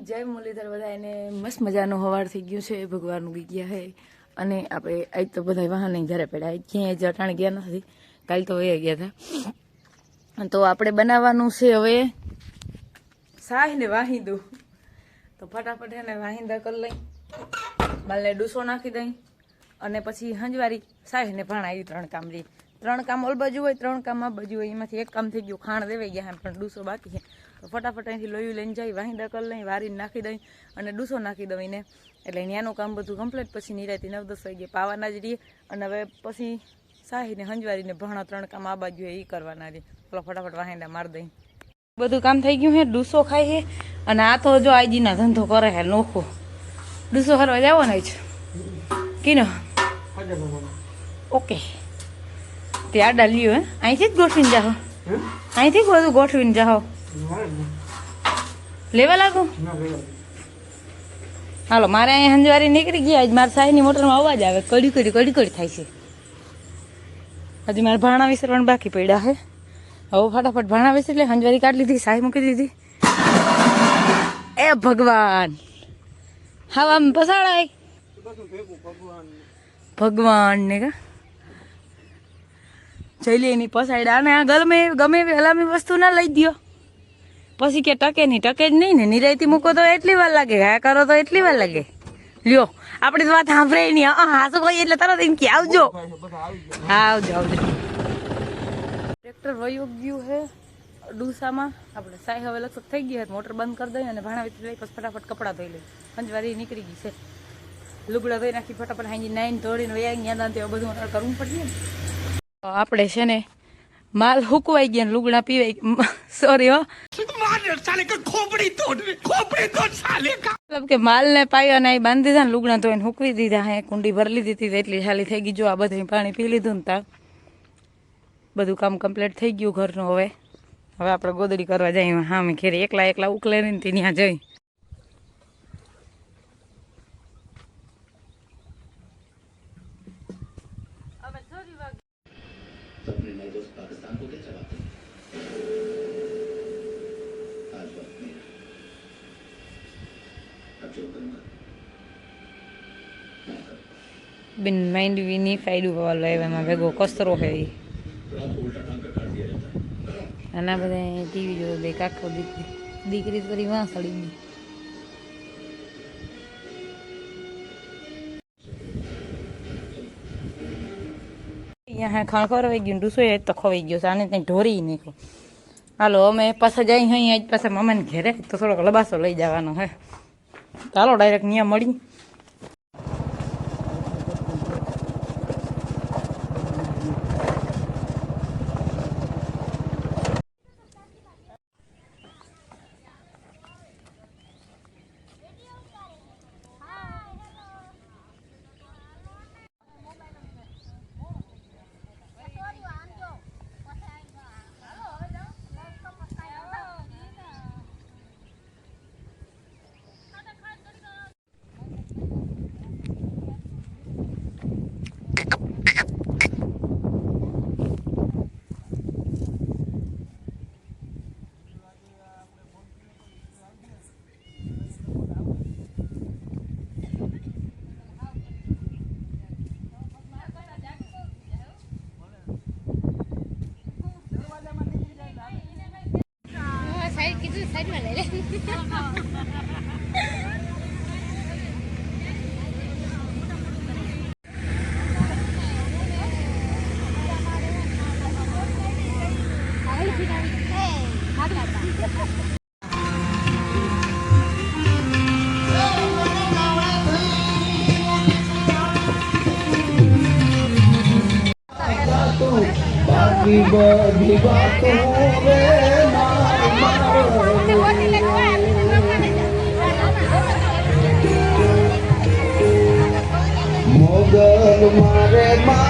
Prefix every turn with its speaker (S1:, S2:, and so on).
S1: જય મુરલીધર, બધા એને મસ્ત મજાનું હવાર થઈ ગયું છે ભગવાનનું ગઈ ગયા હે. અને આપણે આજ તો બધા વાહન ઘરે પડ્યા ક્યાંય જ અટાણ ગયા નથી. કાલ તો વયા ગયા હતા. તો આપણે બનાવવાનું છે હવે સાહીને વાહિંદું. તો ફટાફટ એને વાહિંદા કરી લઈ. બાલને ડૂસો નાખી દઈ. અને પછી હંજવારી શાહ ભણાવી ભાણા ત્રણ કામ રહી ત્રણ કામ ઓલ બાજુ હોય ત્રણ કામ આ બાજુ હોય એમાંથી એક કામ થઈ ગયું ખાણ દેવાઈ ગયા છે પણ ડૂસો બાકી છે. તો ફટાફટ અહીંથી લોહી લઈને જઈ વાહી ડકલ લઈ વારીને નાખી દઈ અને ડૂસો નાખી દઉં એને. એટલે ત્યાંનું કામ બધું કમ્પ્લીટ પછી નિરાતી નવ દસ વાગે પાવાના જ રહીએ અને હવે પછી સાહીને હંજવારીને ભણા ત્રણ કામ આ બાજુ એ કરવાના રહે પેલા ફટાફટ વાહિંદા માર દઈ. બધું કામ થઈ ગયું છે ડૂસો ખાય છે અને આ તો જો આઈજીના ધંધો કરે છે નોખો. ડૂસો કરવા જાવો ને જ કીનો ઓકે. તે આડા લ્યો હે અહીંથી જ ગોઠવીને જાઓ. અહીંથી બધું ગોઠવીને જાઓ. લેવા લાગો? હાલો મારે અહીંયા હંજવારી નીકળી ગયા. આજ મારા સાહેબની મોટરમાં અવાજ આવે. કડી કડી કડી કડી થાય છે. હજી મારે ભાણા વિસરવાનું બાકી પડ્યા છે હવે ફટાફટ ભાણા વિસરી એટલે હંજવારી કાઢી લીધી સાહેબ મૂકી દીધી. એ ભગવાન! હા આમ પસાડાય. ભગવાન ને કા? જઈ લે એની પસાડ્યા અને આ ગમે ગમે એવી હલામી વસ્તુ ના લઈ દ્યો. પછી કે ટકે નહીં, ટકે જ નહીં ને. નિરાયતી મૂકો તો એટલી વાર લાગે હા કરો તો એટલી વાર લાગે. લ્યો, આપણી તો વાત સાંભળે નહીં હા હાસુ એટલે તરત એમ કે, આવજો. હા, આવજો આવજો. ટ્રેક્ટર વયું ગયું હે, ડુસામાં. આપણે સાઈ હવે લગભગ થઈ ગઈ મોટર બંધ કરી દઈએ અને ભાણા વિતરી લઈ પછી ફટાફટ કપડાં ધોઈ લઈ. પંચવારી નીકળી ગઈ છે. લુગડા ધોઈ નાખી, ફટાફટ હાંજી નાઈન ધોડીને વયા ગયા ત્યાં બધું કરવું પડશે. ને આપણે છે ને માલ હુકવાઈ ગયા ને લુગડા પીવાઈ સોરી હો. મતલબ કે માલ ને પાયો ને બાંધી દીધા ને લુગડા ધોઈને હુકવી દીધા. હે કુંડી ભરી લીધી હતી એટલી ખાલી થઈ ગઈ. જો આ બધું પાણી પી લીધું ને તા બધું કામ કમ્પ્લીટ થઈ ગયું ઘરનું હવે. હવે આપણે ગોદડી કરવા જઈએ. હા મેં ઘેરે એકલા એકલા ઉકલે ને ત્યાં જઈ. બેન માઇન્ડ વિની ફાયદું વાળો આવ્યો એમાં ભેગો કચરો છે
S2: એ
S1: આના બધા ટીવી જોવે બે કાકો દીકરી દીકરી ફરી વાંસળી ગઈ અહીંયા ખાણ ખોરવાઈ ગયું રસોઈ તો ખોવાઈ ગયો છે, આને ત્યાં ઢોરી નાખો હાલો, અમે પાછા જઈ અહીંયા પાછા મામાને ઘેરે, તો થોડોક લબાસો લઈ જવાનો હે. ચાલો ડાયરેક્ટ ત્યાં મળી.
S3: എക്സൈറ്റ്മെന്റ് അല്ലേ લે
S4: બાકી બધી